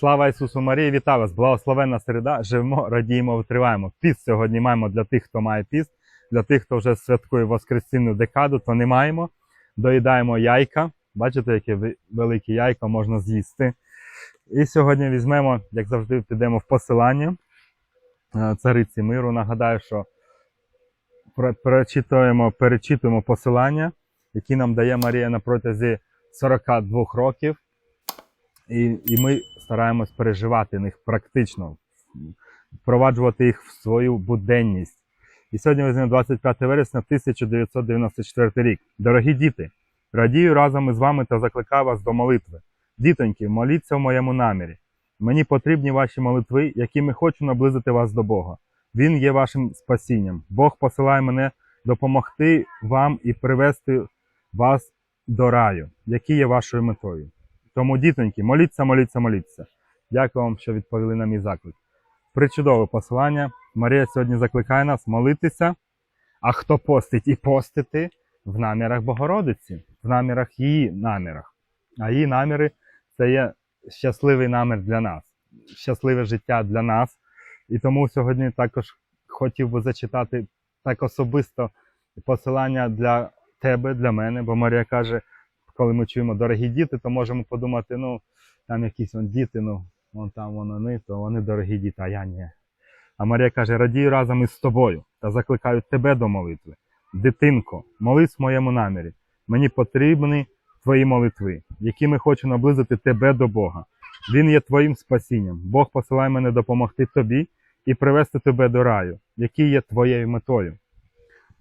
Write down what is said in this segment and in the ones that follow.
Слава Ісусу Марії, вітаю вас! Благословенна середа. Живемо, радіємо, витриваємо. Піст сьогодні маємо для тих, хто має піст, для тих, хто вже святкує Воскресінну декаду, то не маємо. Доїдаємо яйка. Бачите, яке велике яйко можна з'їсти. І сьогодні візьмемо, як завжди, підемо в посилання е, цариці миру. Нагадаю, що перечитуємо, перечитуємо посилання, які нам дає Марія на протязі 42 років. І, і ми стараємось переживати них практично, впроваджувати їх в свою буденність. І сьогодні візьмемо 25 вересня 1994 рік. Дорогі діти, радію разом із вами та закликаю вас до молитви. Дітоньки, моліться в моєму намірі. Мені потрібні ваші молитви, якими хочу наблизити вас до Бога. Він є вашим спасінням. Бог посилає мене допомогти вам і привести вас до раю, який є вашою метою. Тому, дітоньки, моліться, моліться, моліться. Дякую вам, що відповіли на мій заклик. Причудове посилання. Марія сьогодні закликає нас молитися, а хто постить і постити в намірах Богородиці, в намірах її намірах. А її наміри це є щасливий намір для нас, щасливе життя для нас. І тому сьогодні також хотів би зачитати так особисто посилання для тебе, для мене, бо Марія каже, коли ми чуємо дорогі діти, то можемо подумати, ну, там якісь вон діти, ну, вон там вон вони, то вони дорогі діти, а я ні. А Марія каже: радію разом із тобою та закликаю тебе до молитви. Дитинко, молись в моєму намірі. Мені потрібні твої молитви, якими хочу наблизити тебе до Бога. Він є твоїм спасінням. Бог посилає мене допомогти тобі і привести тебе до раю, який є твоєю метою.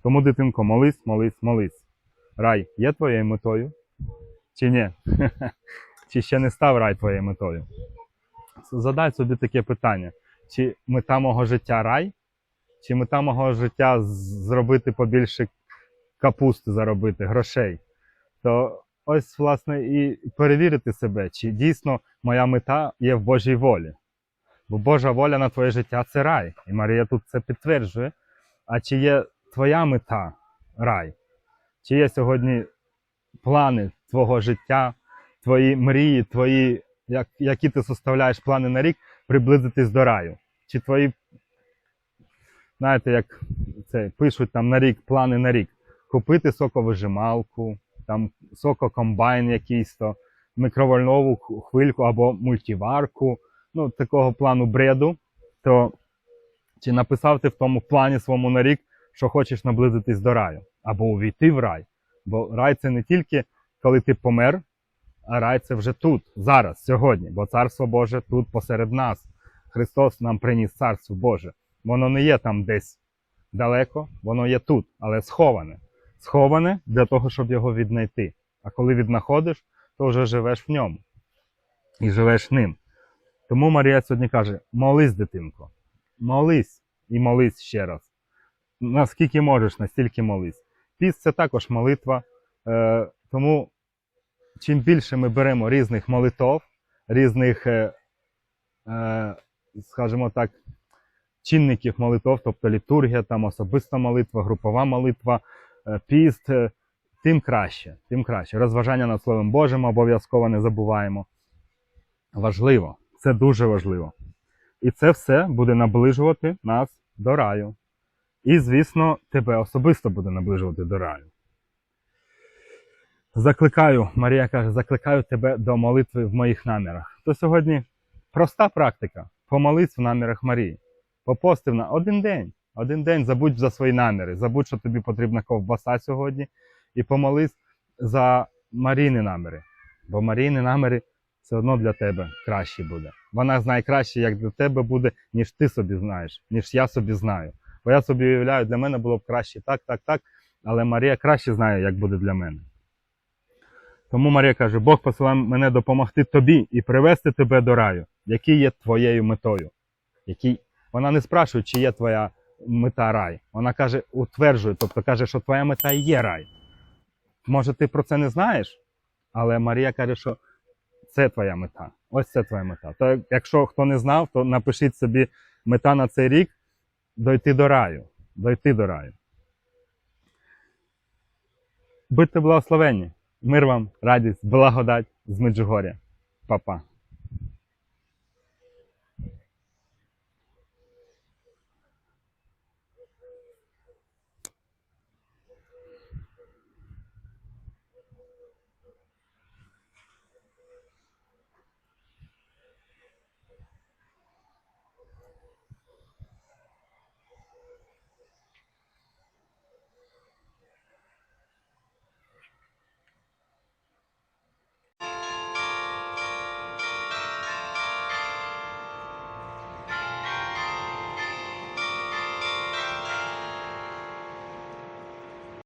Тому, дитинко, молись, молись, молись. Рай є твоєю метою? Чи ні? Чи ще не став рай твоєю метою? Задай собі таке питання: чи мета мого життя рай? Чи мета мого життя зробити побільше капусти заробити, грошей? То ось, власне, і перевірити себе, чи дійсно моя мета є в Божій волі. Бо Божа воля на твоє життя це рай. І Марія тут це підтверджує. А чи є твоя мета рай? Чи є сьогодні плани твого життя, твої мрії, твої, як, які ти составляєш плани на рік, приблизитись до раю? Чи твої, знаєте, як це пишуть там на рік, плани на рік, купити соковижималку, там сококомбайн якийсь то, мікровольнову хвильку або мультиварку, ну, такого плану бреду, то чи написав ти в тому плані своєму на рік, що хочеш наблизитись до раю, або увійти в рай? Бо рай це не тільки коли ти помер, а рай це вже тут, зараз, сьогодні. Бо Царство Боже тут посеред нас. Христос нам приніс Царство Боже. Воно не є там десь далеко, воно є тут, але сховане. Сховане для того, щоб його віднайти. А коли віднаходиш, то вже живеш в ньому і живеш ним. Тому Марія сьогодні каже: молись, дитинко, молись і молись ще раз. Наскільки можеш, настільки молись. Піст це також молитва. Е, тому чим більше ми беремо різних молитов, різних, е, е, скажімо так, чинників молитов, тобто літургія, там особиста молитва, групова молитва, е, піст, тим краще, тим краще. Розважання над Словом Божим обов'язково не забуваємо. Важливо, це дуже важливо. І це все буде наближувати нас до раю. І, звісно, тебе особисто буде наближувати до раю. Закликаю, Марія каже, закликаю тебе до молитви в моїх намірах. То сьогодні проста практика. Помолись в намірах Марії. Попостив на один день. Один день забудь за свої наміри. Забудь, що тобі потрібна ковбаса сьогодні. І помолись за Марійні наміри. Бо Марійні наміри все одно для тебе краще буде. Вона знає краще, як для тебе буде, ніж ти собі знаєш, ніж я собі знаю. Бо я собі уявляю, для мене було б краще так, так, так. Але Марія краще знає, як буде для мене. Тому Марія каже: Бог посилає мене допомогти тобі і привести тебе до раю, який є твоєю метою. Який... Вона не спрашує, чи є твоя мета рай. Вона каже, утверджує, тобто каже, що твоя мета є рай. Може, ти про це не знаєш, але Марія каже, що це твоя мета. Ось це твоя мета. То якщо хто не знав, то напишіть собі мета на цей рік дойти до раю. Дойти до раю. Будьте благословенні. Мир вам, радість, благодать з Меджугоря. Па-па.